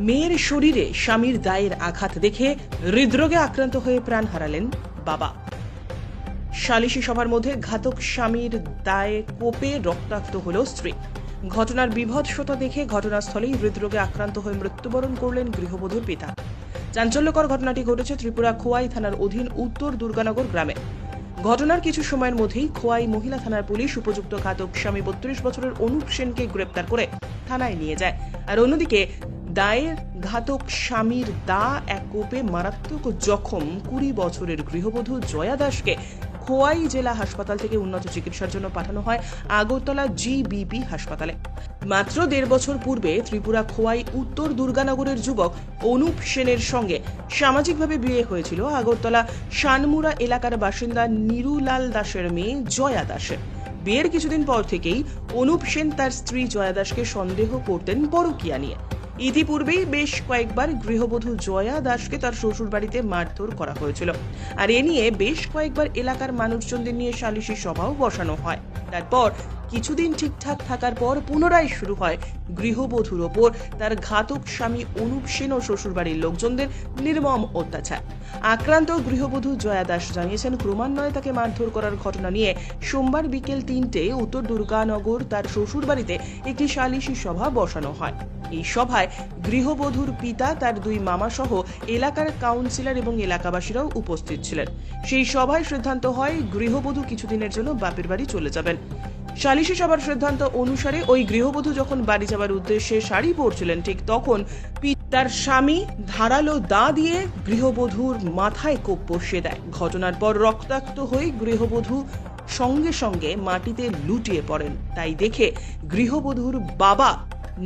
মেয়ের শরীরে স্বামীর দায়ের আঘাত দেখে হৃদরোগে আক্রান্ত হয়ে প্রাণ হারালেন বাবা। সালিশি সভার মধ্যে ঘাতক স্বামীর দায়ে কোপে রক্তাক্ত হল স্ত্রী। ঘটনার বিভৎসতা দেখে ঘটনাস্থলেই হৃদরোগে আক্রান্ত হয়ে মৃত্যুবরণ করলেন গৃহবধূর পিতা। চাঞ্চল্যকর ঘটনাটি ঘটেছে ত্রিপুরা খোয়াই থানার অধীন উত্তর দুর্গানগর গ্রামে। ঘটনার কিছু সময়ের মধ্যেই খোয়াই মহিলা থানার পুলিশ উপযুক্ত ঘাতক স্বামী বত্রিশ বছরের অনুপ সেনকে গ্রেপ্তার করে থানায় নিয়ে যায়। আর অন্যদিকে দায়ের ঘাতক স্বামীর দা এক কোপে মারাত্মক জখম কুড়ি বছরের গৃহবধূ জয়া দাসকে খোয়াই জেলা হাসপাতাল থেকে উন্নত চিকিৎসার জন্য পাঠানো হয় আগরতলা জিবিপি হাসপাতালে। মাত্র দেড় বছর পূর্বে ত্রিপুরা খোয়াই উত্তর দুর্গানগরের যুবক অনুপ সেনের সঙ্গে সামাজিকভাবে বিয়ে হয়েছিল। আগরতলা শানমুরা এলাকার বাসিন্দা নিরুলাল দাসের মেয়ে জয়া দাসের। বিয়ের কিছুদিন পর থেকেই অনুপ সেন তার স্ত্রী জয়া দাসকে সন্দেহ করতেন পরকিয়া নিয়ে। ইতিপূর্বেই বেশ কয়েকবার গৃহবধূ জয়া দাসকে তার শ্বশুরবাড়িতে মারধর করা হয়েছিল। আর এ নিয়ে বেশ কয়েকবার এলাকার মানুষজনদের নিয়ে সালিশি সভাও বসানো হয়। তারপর কিছুদিন ঠিকঠাক থাকার পর পুনরায় শুরু হয় গৃহবধূর ওপর। তার ঘাতক স্বামী অনুপ সেন ও শ্বশুরবাড়ির লোকজনদের নির্মম অত্যাচার। আক্রান্ত গৃহবধূ জয়া দাস জানিয়েছেন, ক্রমান্বয়ে তাকে মারধর করার ঘটনা নিয়ে সোমবার বিকেল তিনটে উত্তর দুর্গানগর তার শ্বশুরবাড়িতে একটি সালিশি সভা বসানো হয়। এই সভায় গৃহবধূর পিতা, তার দুই মামা সহ এলাকার কাউন্সিলর এবং এলাকাবাসীরাও উপস্থিত ছিলেন। সেই সভায় সিদ্ধান্ত হয়, গৃহবধূ কিছুদিনের জন্য বাপের বাড়ি চলে যাবেন। সালিশি সভার সিদ্ধান্ত অনুসারে ওই গৃহবধূ যখন বাড়ি যাবার উদ্দেশ্যে শাড়ি পরছিলেন, ঠিক তখন তার স্বামী ধারালো দা দিয়ে গৃহবধূর মাথায় কোপ বসিয়ে দেয়। ঘটনার পর রক্তাক্ত হয়ে গৃহবধূ সঙ্গে সঙ্গে মাটিতে লুটিয়ে পড়েন। তাই দেখে গৃহবধূর বাবা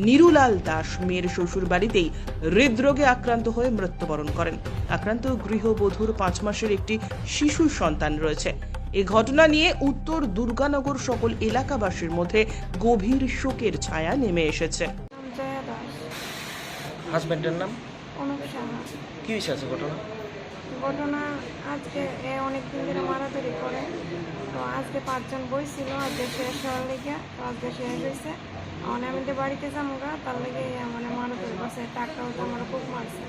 নিরুলাল দাস মেয়ের শ্বশুর বাড়িতেই হৃদরোগে আক্রান্ত হয়ে মৃত্যুবরণ করেন। আক্রান্ত গৃহবধূর পাঁচ মাসের একটি শিশু সন্তান রয়েছে। এই ঘটনা নিয়ে উত্তর দুর্গানগর সকল এলাকাবাসীর মধ্যে গভীর শোকের ছায়া নেমে এসেছে। জয়া দাস। হাজব্যান্ডের নাম? অনুপ সাহা। কি হয়েছে আছে ঘটনা? ঘটনা আজকে এ অনেক দিন ধরে মারামারি করে। তো আজকে পাঁচজন বই ছিল আজকে শেষ হওয়ার লেগে তো আজকে শেষ হয়েছে। মানে আমি তো বাড়িতে যাব গা তার লেগে মানে মারামারি করছে টাকাও তো আমার খুব মারছে।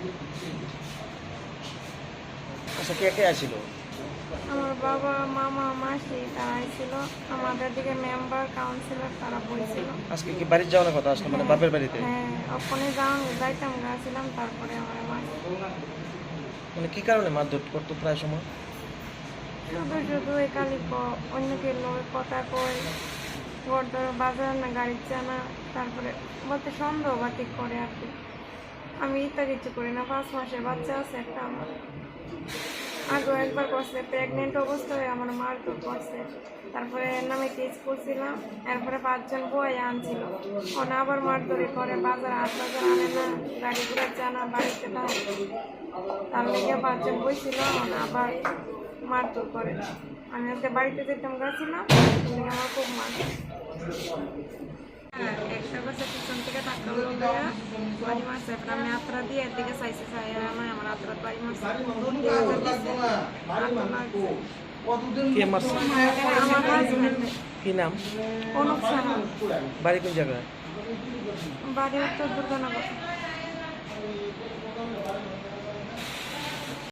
আচ্ছা কে কে আসিল আমার বাবা মামা মাসি তারা ছিল। আমাদের দিকে মেম্বার কাউন্সিলর তারা বলছিল। আজকে কি বাড়ির যাওয়ার কথা আসলো? মানে বাপের বাড়িতে? হ্যাঁ ওখানে যাওয়া যাইতাম গেছিলাম তারপরে আমার মাসি মানে কি কারণে মারধর করতো প্রায় সময়? শুধু শুধু একালি অন্যকে লোক কথা কই গড়দর বাজার না গাড়ির চানা তারপরে বলতে সন্দেহ বাতিক করে আর কি। আমি ইত্যা কিছু করি না পাঁচ মাসের বাচ্চা আছে একটা আমার। আগেও একবার করছে প্রেগনেন্ট অবস্থায় আমার মার তো করছে তারপরে এর নামে কেস করছিলাম এরপরে পাঁচজন বই আনছিল। ওনা আবার মার মারধরে করে বাজার আট বাজার আনে না গাড়ি ঘুরে জানা বাড়িতে থাকে তার লেগে পাঁচজন বইছিল ওনা আবার মার মারধর করে। আমি আজকে বাড়িতে যেতাম গেছিলাম আমার খুব মার। হ্যাঁ, একটা বছর পিছন থেকে টাকা লইয়া বাড়ি মারছে এরপর আমি আত্রা দিয়ে এর দিকে চাইছে চাই আমার আমার আত্রা বাড়ি মারছে। কে মারছে? কি নাম? বাড়ি কোন জায়গায়? বাড়ি উত্তর দুর্গানগর।